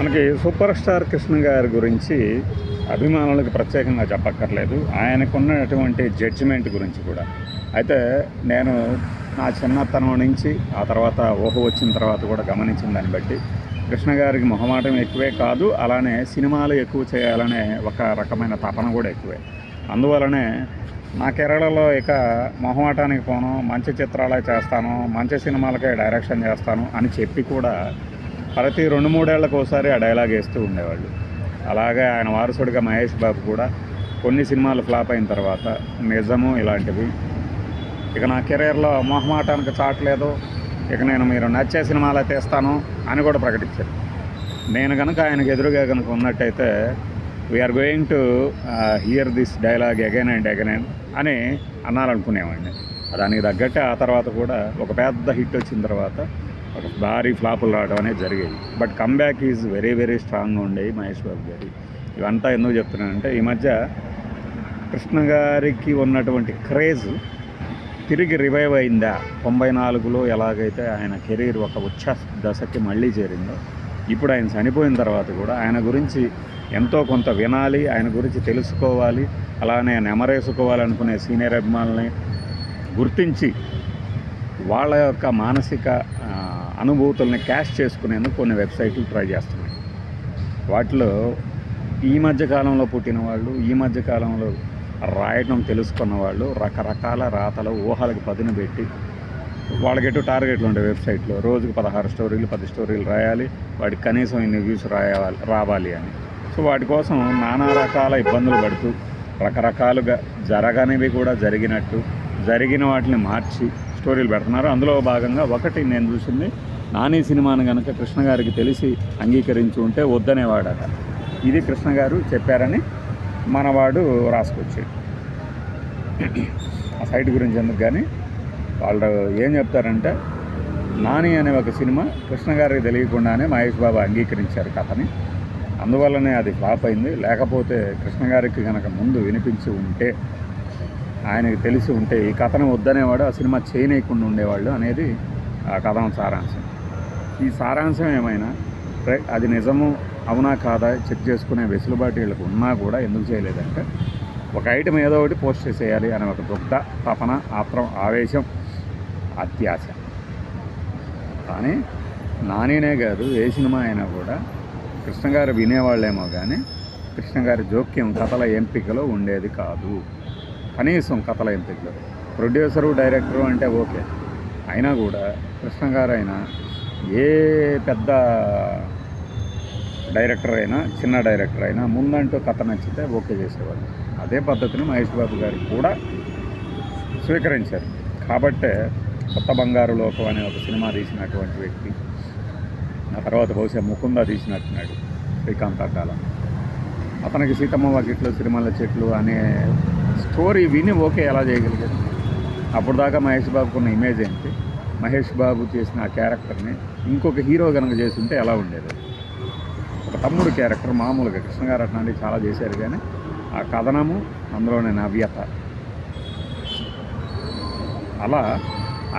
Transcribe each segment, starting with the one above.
మనకి super star Krishna గారి గురించి అభిమానులకు ప్రత్యేకంగా చెప్పక్కర్లేదు. ఆయనకున్నటువంటి జడ్జిమెంట్ గురించి కూడా. అయితే నేను నా చిన్నతనం నుంచి ఆ తర్వాత ఊహ వచ్చిన తర్వాత కూడా గమనించిన దాన్ని బట్టి కృష్ణ గారికి మొహమాటం ఎక్కువే కాదు అలానే సినిమాలు ఎక్కువ చేయాలనే ఒక రకమైన తపన కూడా ఎక్కువే. అందువలనే నా కేరళలో ఇక మొహమాటానికి పోను మంచి చిత్రాలే చేస్తాను మంచి సినిమాలకే డైరెక్షన్ చేస్తాను అని చెప్పి కూడా ప్రతి రెండు మూడేళ్ళకు ఒకసారి ఆ డైలాగ్ వేస్తూ ఉండేవాళ్ళు. అలాగే ఆయన వారసుడిగా మహేష్ బాబు కూడా కొన్ని సినిమాలు ఫ్లాప్ అయిన తర్వాత నిజము ఇలాంటివి. ఇక నా కెరీర్లో మొహమాటానికి చాటలేదు ఇక నేను మీరు నచ్చే సినిమాలే తీస్తాను అని కూడా ప్రకటించారు. నేను కనుక ఆయనకు ఎదురుగా కనుక ఉన్నట్టయితే we're going to hear this dialogue again and again అని అన్నారనుకునేవాడిని. దానికి తగ్గట్టే ఆ తర్వాత కూడా ఒక పెద్ద హిట్ వచ్చిన తర్వాత భారీ ఫ్లాపులు రావడం అనేది జరిగేది. But comeback is very very స్ట్రాంగ్గా ఉండేవి మహేష్ బాబు గారి. ఇవంతా ఎందుకు చెప్తున్నానంటే ఈ మధ్య కృష్ణ గారికి ఉన్నటువంటి క్రేజ్ తిరిగి రివైవ్ అయిందా? తొంభై నాలుగులో ఎలాగైతే ఆయన కెరీర్ ఒక ఉచ్ఛ దశకి మళ్ళీ చేరిందో ఇప్పుడు ఆయన చనిపోయిన తర్వాత కూడా ఆయన గురించి ఎంతో కొంత వినాలి ఆయన గురించి తెలుసుకోవాలి అలానే నెమరేసుకోవాలనుకునే సీనియర్ అభిమానుల్ని గుర్తించి వాళ్ళ యొక్క మానసిక అనుభూతుల్ని క్యాష్ చేసుకునేందుకు కొన్ని వెబ్సైట్లు ట్రై చేస్తున్నాయి. వాటిలో ఈ మధ్యకాలంలో పుట్టిన వాళ్ళు ఈ మధ్యకాలంలో రాయడం రాయటం తెలుసుకున్న వాళ్ళు రకరకాల రాతలు ఊహలకు పదును పెట్టి వాళ్ళకి ఎటు టార్గెట్లు ఉంటాయి వెబ్సైట్లో రోజుకు పదహారు స్టోరీలు పది స్టోరీలు రాయాలి వాటికి కనీసం ఇన్ని వ్యూస్ రాయాలి రావాలి అని. సో వాటి కోసం నానా రకాల ఇబ్బందులు పడుతూ రకరకాలుగా జరగనివి కూడా జరిగినట్టు జరిగిన వాటిని మార్చి స్టోరీలు పెడుతున్నారు. అందులో భాగంగా ఒకటి నేను చూసింది నాని సినిమాను కనుక కృష్ణ గారికి తెలిసి అంగీకరించి ఉంటే వద్దనేవాడట. ఇది కృష్ణ గారు చెప్పారని మనవాడు రాసుకొచ్చాడు. ఆ సైట్ గురించి ఎందుకు కానీ వాళ్ళు ఏం చెప్తారంటే నాని అనే ఒక సినిమా కృష్ణ గారికి తెలియకుండానే మహేష్ బాబు అంగీకరించారు కథని. అందువల్లనే అది ఫ్లాప్ అయింది. లేకపోతే కృష్ణ గారికి కనుక ముందు వినిపించి ఉంటే ఆయనకి తెలిసి ఉంటే ఈ కథను వద్దనేవాడు ఆ సినిమా చేయనీయకుండా ఉండేవాళ్ళు అనేది ఆ కథనం సారాంశం. ఈ సారాంశం ఏమైనా? అది నిజము అవునా కాదా? చెక్ చేసుకునే వెసులుబాటు వీళ్ళకి ఉన్నా కూడా ఎందుకు చేయలేదంటే ఒక ఐటమ్ ఏదో ఒకటి పోస్ట్ చేసేయాలి అనే ఒక దుగ్ధ తపన ఆత్రం ఆవేశం అత్యాశ. కానీ నానేనే కాదు ఏ సినిమా అయినా కూడా కృష్ణగారు వినేవాళ్ళేమో కానీ కృష్ణగారి జోక్యం కథల ఎంపికలో ఉండేది కాదు. కనీసం కథల ఎంపికలో. ప్రొడ్యూసరు డైరెక్టరు అంటే ఓకే. అయినా కూడా కృష్ణ గారు అయినా ఏ పెద్ద డైరెక్టర్ అయినా చిన్న డైరెక్టర్ అయినా ముందంటూ కథ నచ్చితే ఓకే చేసేవాళ్ళు. అదే పద్ధతిని మహేష్ బాబు గారు కూడా స్వీకరించారు. కాబట్టే కొత్త బంగారు లోకం అనే ఒక సినిమా తీసినటువంటి వ్యక్తి ఆ తర్వాత బహుశా ముకుంద తీసినట్టున్నాడు శ్రీకాంత్ కాలం అతనికి సీతమ్మ వాకిట్లో సిరిమల్ల చెట్లు అనే స్టోరీ విని ఓకే ఎలా చేయగలిగారు అప్పుడు దాకా మహేష్ బాబుకు ఉన్న ఇమేజ్ ఏంటి? మహేష్ బాబు చేసిన ఆ క్యారెక్టర్ని ఇంకొక హీరో కనుక చేస్తుంటే ఎలా ఉండేది? ఒక తమ్ముడు క్యారెక్టర్ మామూలుగా కృష్ణగారు అట్లాంటివి చాలా చేశారు కానీ ఆ కథనము అందులోనే నవ్యత. అలా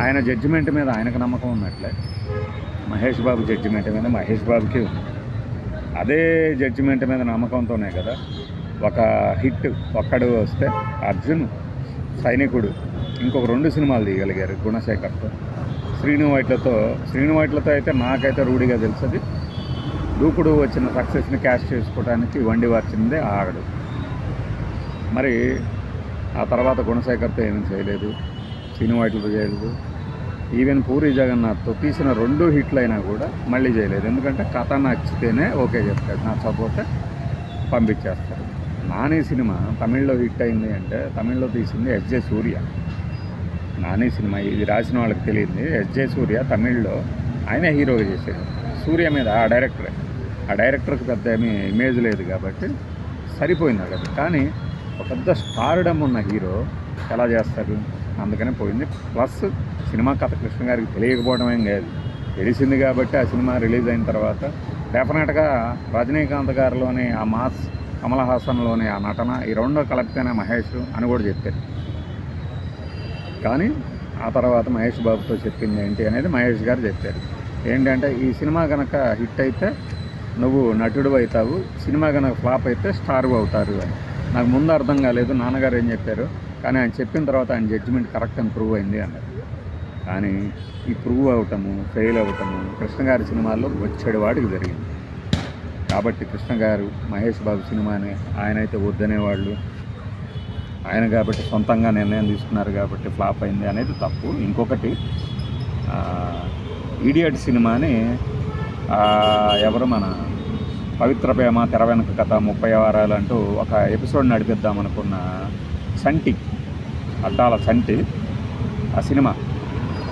ఆయన జడ్జిమెంట్ మీద ఆయనకు నమ్మకం ఉన్నట్లే. మహేష్ బాబు జడ్జిమెంట్ మీద మహేష్ బాబుకి ఉంది. అదే జడ్జిమెంట్ మీద నమ్మకంతోనే కదా ఒక హిట్ ఒక్కడు వస్తే అర్జున్ సైనికుడు. ఇంకొక రెండు సినిమాలు తీయగలిగారు గుణశేఖర్తో. శ్రీను వైట్లతో శ్రీను వైట్లతో అయితే నాకైతే రూఢిగా తెలుస్తుంది దూకుడు వచ్చిన సక్సెస్ని క్యాష్ చేసుకోవడానికి వండి వార్చిందే ఆగడు. మరి ఆ తర్వాత గుణశేఖర్తో ఏమీ చేయలేదు శ్రీను వైట్లతో చేయలేదు. ఈవెన్ పూరి జగన్నాథ్తో తీసిన రెండు హిట్లు అయినా కూడా మళ్ళీ చేయలేదు. ఎందుకంటే కథ నచ్చితేనే ఓకే చెప్తాడు నచ్చకపోతే పంపించేస్తారు నాని సినిమా తమిళ్ళో హిట్ అయింది అంటే తమిళ్ళో తీసింది ఎస్జే సూర్య. నాని సినిమా ఇది రాసిన వాళ్ళకి తెలియదు. ఎస్జే సూర్య తమిళ్ళో ఆయనే హీరోగా చేశాడు. సూర్య మీద ఆ డైరెక్టరే ఆ డైరెక్టర్కి పెద్ద ఏమీ ఇమేజ్ లేదు కాబట్టి సరిపోయింది అక్కడ కానీ ఒక పెద్ద స్టార్డమ్ ఉన్న హీరో ఎలా చేస్తారు? అందుకనే పోయింది. ప్లస్ సినిమా కథ కృష్ణ గారికి తెలియకపోవడం ఏం లేదు తెలిసింది కాబట్టి ఆ సినిమా రిలీజ్ అయిన తర్వాత డెఫినెట్గా రజనీకాంత్ గారిలోని ఆ మాస్ కమల్ హాసన్లోని ఆ నటన ఈ రెండో కలిపితేనే మహేష్ అని కూడా చెప్పారు. కానీ ఆ తర్వాత మహేష్ బాబుతో చెప్పింది ఏంటి అనేది మహేష్ గారు చెప్పారు. ఏంటంటే ఈ సినిమా కనుక హిట్ అయితే నువ్వు నటుడు అవుతావు సినిమా కనుక ఫ్లాప్ అయితే స్టార్ అవుతారు అని. నాకు ముందు అర్థం కాలేదు నాన్నగారు ఏం చెప్పారు కానీ ఆయన చెప్పిన తర్వాత ఆయన జడ్జిమెంట్ కరెక్ట్ అని ప్రూవ్ అయింది అన్నారు. కానీ ఈ ప్రూవ్ అవటము ఫెయిల్ అవటము కృష్ణ గారి సినిమాల్లో వచ్చేడు వాడికి జరిగింది. కాబట్టి కృష్ణ గారు మహేష్ బాబు సినిమాని ఆయన అయితే వద్దనేవాళ్ళు ఆయన కాబట్టి సొంతంగా నిర్ణయం తీసుకున్నారు కాబట్టి ఫ్లాప్ అయింది అనేది తప్పు. ఇంకొకటి ఈడియట్ సినిమాని ఎవరు మన పవిత్ర ప్రేమ తెర వెనక కథ ముప్పై వారాలు అంటూ ఒక ఎపిసోడ్ నడిపిద్దాం అనుకున్న సంటి అడ్డాల సంటి ఆ సినిమా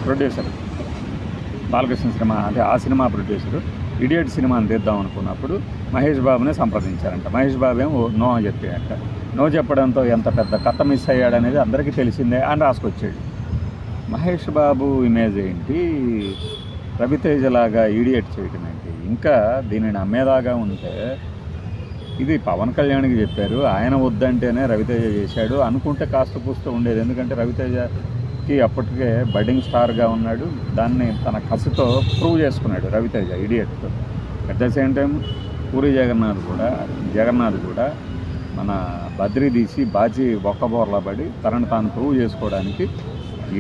ప్రొడ్యూసర్ బాలకృష్ణ సినిమా అంటే ఆ సినిమా ప్రొడ్యూసర్ ఇడియట్ సినిమాని తీద్దాం అనుకున్నప్పుడు మహేష్ బాబునే సంప్రదించారంట. మహేష్ బాబు ఏమో నో అని చెప్పాడంట. నో చెప్పడంతో ఎంత పెద్ద కథ మిస్ అయ్యాడనేది అందరికీ తెలిసిందే అని రాసుకొచ్చాడు. మహేష్ బాబు ఇమేజ్ ఏంటి? రవితేజ లాగా ఈడియట్ చేయడం ఏంటి? ఇంకా దీనిని నమ్మేలాగా ఉంటే ఇది పవన్ కళ్యాణ్కి చెప్పారు ఆయన వద్దంటేనే రవితేజ చేశాడు అనుకుంటే కాస్త కూస్తూ ఉండేది. ఎందుకంటే రవితేజకి అప్పటికే బడ్డింగ్ స్టార్గా ఉన్నాడు. దాన్ని తన కసితో ప్రూవ్ చేసుకున్నాడు Ravi Teja ఇడియట్తో at the same time Puri Jagannadh కూడా జగన్నాథ్ కూడా మన బద్రి తీసి బాజీ బొక్కబోర్లా పడి తనను తాను ప్రూవ్ చేసుకోవడానికి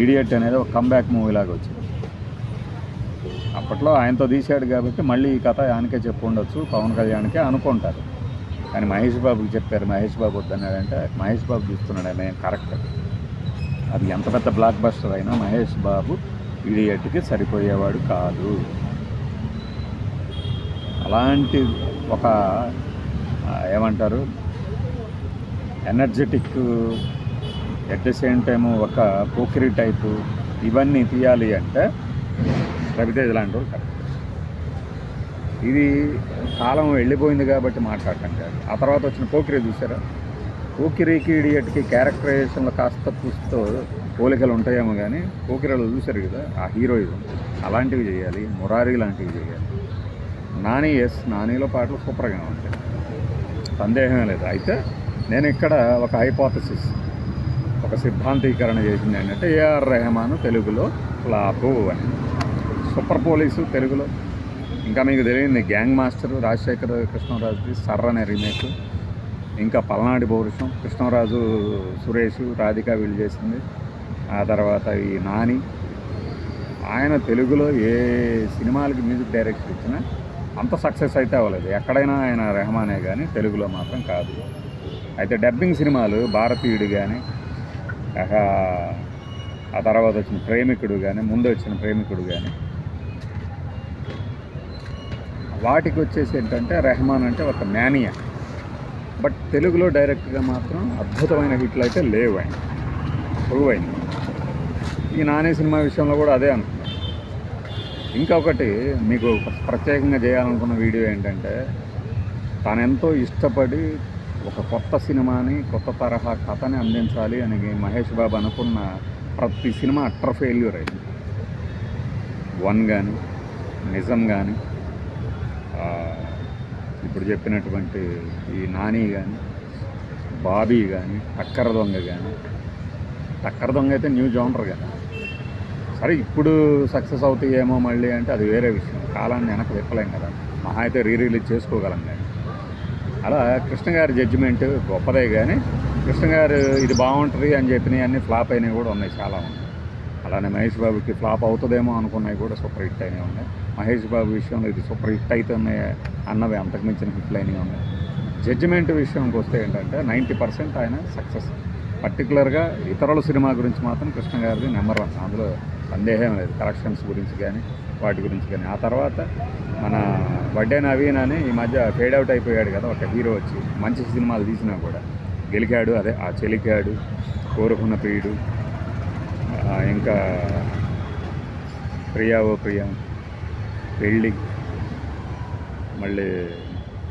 ఈడియట్ అనేది ఒక కంబ్యాక్ మూవీ లాగా వచ్చింది. అప్పట్లో ఆయనతో తీశాడు కాబట్టి మళ్ళీ ఈ కథ ఆయనకే చెప్పు ఉండొచ్చు పవన్ కళ్యాణ్కే అనుకుంటారు. కానీ మహేష్ బాబుకి చెప్పారు మహేష్ బాబు వద్దన్నాడంటే మహేష్ బాబు తీసుకున్నాడు ఆయన కరెక్ట్ అది ఎంత పెద్ద బ్లాక్ బస్టర్ అయినా మహేష్ బాబు ఈడియట్కి సరిపోయేవాడు కాదు. అలాంటి ఒక ఏమంటారు energetic at the same time ఒక పోకిరి టైపు ఇవన్నీ తీయాలి అంటే రవితేజ లాంటి వాళ్ళు కరెక్ట్. ఇది కాలం వెళ్ళిపోయింది కాబట్టి మాట్లాడటం కాదు. ఆ తర్వాత వచ్చిన పోకిరి చూసారా? పోకిరికి ఇడియట్కి క్యారెక్టరైజేషన్లో కాస్త కూస్తో పోలికలు ఉంటాయేమో కానీ పోకిరలో చూశారు కదా ఆ హీరోయిజం. అలాంటివి చేయాలి మురారి లాంటివి చేయాలి. నాని ఎస్ నానిలో పాటలు సూపర్గా ఉంటాయి. సందేహమే లేదు. అయితే నేను ఇక్కడ ఒక హైపోథసిస్ ఒక సిద్ధాంతీకరణ చేసింది ఏంటంటే ఏఆర్ రెహమాన్ తెలుగులో ఫ్లాపు అని. సూపర్ పోలీసు తెలుగులో. ఇంకా మీకు తెలియంది గ్యాంగ్ మాస్టర్ రాజశేఖర్ కృష్ణరాజుది సర్ర అనే రీమేక్ ఇంకా పల్నాడి పౌరుషం కృష్ణరాజు సురేష్ రాధిక వీళ్ళు చేసింది. ఆ తర్వాత ఈ నాని. ఆయన తెలుగులో ఏ సినిమాలకి మ్యూజిక్ డైరెక్షన్ ఇచ్చినా అంత సక్సెస్ అయితే అవ్వలేదు. ఎక్కడైనా ఆయన రెహమానే కానీ తెలుగులో మాత్రం కాదు. అయితే డబ్బింగ్ సినిమాలు భారతీయుడు కానీ ఆ తర్వాత వచ్చిన ప్రేమికుడు కానీ ముందు వచ్చిన ప్రేమికుడు కానీ వాటికి వచ్చేసి ఏంటంటే రెహమాన్ అంటే ఒక మేనియా బట్ తెలుగులో డైరెక్ట్గా మాత్రం అద్భుతమైన హిట్లు అయితే లేవు ఆయన. ప్రూవ్ అయింది ఈ నాని సినిమా విషయంలో కూడా అదే అనుకున్నాను ఇంకొకటి మీకు ప్రత్యేకంగా చేయాలనుకున్న వీడియో ఏంటంటే తనెంతో ఇష్టపడి ఒక కొత్త సినిమాని కొత్త తరహా కథని అందించాలి అని మహేష్ బాబు అనుకున్న ప్రతి సినిమా అట్టర్ ఫెయిల్యూర్ అయింది. వన్ కానీ నిజం కానీ ఇప్పుడు చెప్పినటువంటి ఈ నాని కానీ బాబీ కానీ టక్కర దొంగ కానీ టక్కర దొంగ అయితే న్యూ జోనర్ కదా. సరే ఇప్పుడు సక్సెస్ అవుతాయేమో మళ్ళీ అంటే అది వేరే విషయం. కాలాన్ని వెనక్కి విప్పలేం కదా. మహా అయితే రీ రిలీజ్ చేసుకోగలం కానీ అలా కృష్ణ గారి జడ్జిమెంట్ గొప్పదే కానీ కృష్ణ గారు ఇది బాగుంటుంది అని చెప్పినవి అన్నీ ఫ్లాప్ అయినవి కూడా ఉన్నాయి చాలా ఉన్నాయి. అలానే మహేష్ బాబుకి ఫ్లాప్ అవుతుందేమో అనుకున్నవి కూడా సూపర్ హిట్ అయినవి ఉన్నాయి. మహేష్ బాబు విషయంలో ఇది సూపర్ హిట్ అవుతున్నాయి అన్నవి అంతకుమించిన హిట్లు అయినవి ఉన్నాయి. జడ్జిమెంట్ విషయంకి వస్తే ఏంటంటే నైంటీ పర్సెంట్ ఆయన సక్సెస్ పర్టికులర్గా ఇతరుల సినిమా గురించి మాత్రం కృష్ణ గారిది నెంబర్ వన్. అందులో సందేహం లేదు. కలెక్షన్స్ గురించి కానీ వాటి గురించి కానీ ఆ తర్వాత మన వడ్డే నవీన్ అని ఈ మధ్య ఫేడ్ అవుట్ అయిపోయాడు కదా ఒక హీరో వచ్చి. మంచి సినిమాలు తీసినా కూడా. గెలికాడు అదే ఆ చెలికాడు కోరుకున్న ప్రియుడు ఇంకా ప్రియా ఓ ప్రియా పెళ్ళి. మళ్ళీ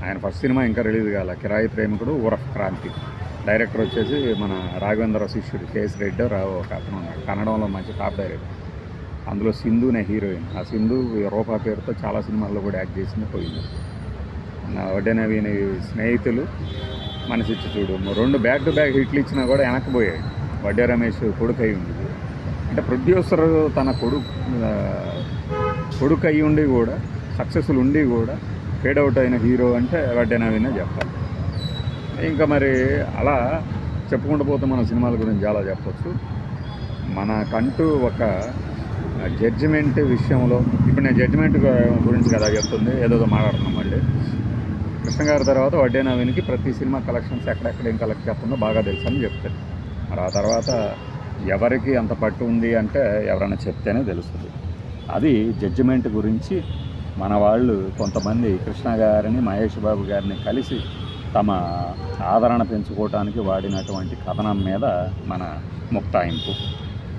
ఆయన ఫస్ట్ సినిమా ఇంకా రిలీజ్ కాల. కిరాయి ప్రేమికుడు ఊరఫ్ క్రాంతి. డైరెక్టర్ వచ్చేసి మన రాఘవేంద్ర శిష్యుడు కేఎస్ రెడ్డి రావు ఒక అతను ఉన్నాడు. కన్నడంలో మంచి టాప్ డైరెక్టర్. అందులో సింధు అనే హీరోయిన్. ఆ సింధు రూపా పేరుతో చాలా సినిమాల్లో కూడా యాక్ట్ చేసింది పోయింది. నా స్నేహితులు మనసిచ్చి చూడు. రెండు బ్యాక్ టు బ్యాక్ హిట్లు ఇచ్చినా కూడా వెనక్కిపోయాడు వడ్డే రమేష్ కొడుకు అయి ఉంది అంటే ప్రొడ్యూసర్ తన కొడుకు కొడుకు అయి ఉండి కూడా సక్సెస్ఫుల్ ఉండి కూడా ఫేడ్ అవుట్ అయిన హీరో అంటే వడ్డే నవీనే చెప్పాలి. ఇంకా మరి అలా చెప్పుకుంటూ పోతే మన సినిమాల గురించి చాలా చెప్పొచ్చు. మనకంటూ ఒక జడ్జిమెంట్ విషయంలో ఇప్పుడు నేను జడ్జిమెంట్ గురించి కదా చెప్తుంది ఏదో మాట్లాడుతున్నాం మళ్ళీ. కృష్ణ గారి తర్వాత వడ్డే నవీన్కి ప్రతి సినిమా కలెక్షన్స్ ఎక్కడెక్కడ ఏం కలెక్ట్ చేస్తుందో బాగా తెలుసు అని చెప్తారు మరి ఆ తర్వాత ఎవరికి అంత పట్టు ఉంది అంటే ఎవరైనా చెప్తేనే తెలుస్తుంది. అది జడ్జిమెంట్ గురించి మన వాళ్ళు కొంతమంది కృష్ణ గారిని మహేష్ బాబు గారిని కలిసి తమ ఆదరణ పెంచుకోవటానికి వాడినటువంటి కథనం మీద మన ముక్తాయింపు.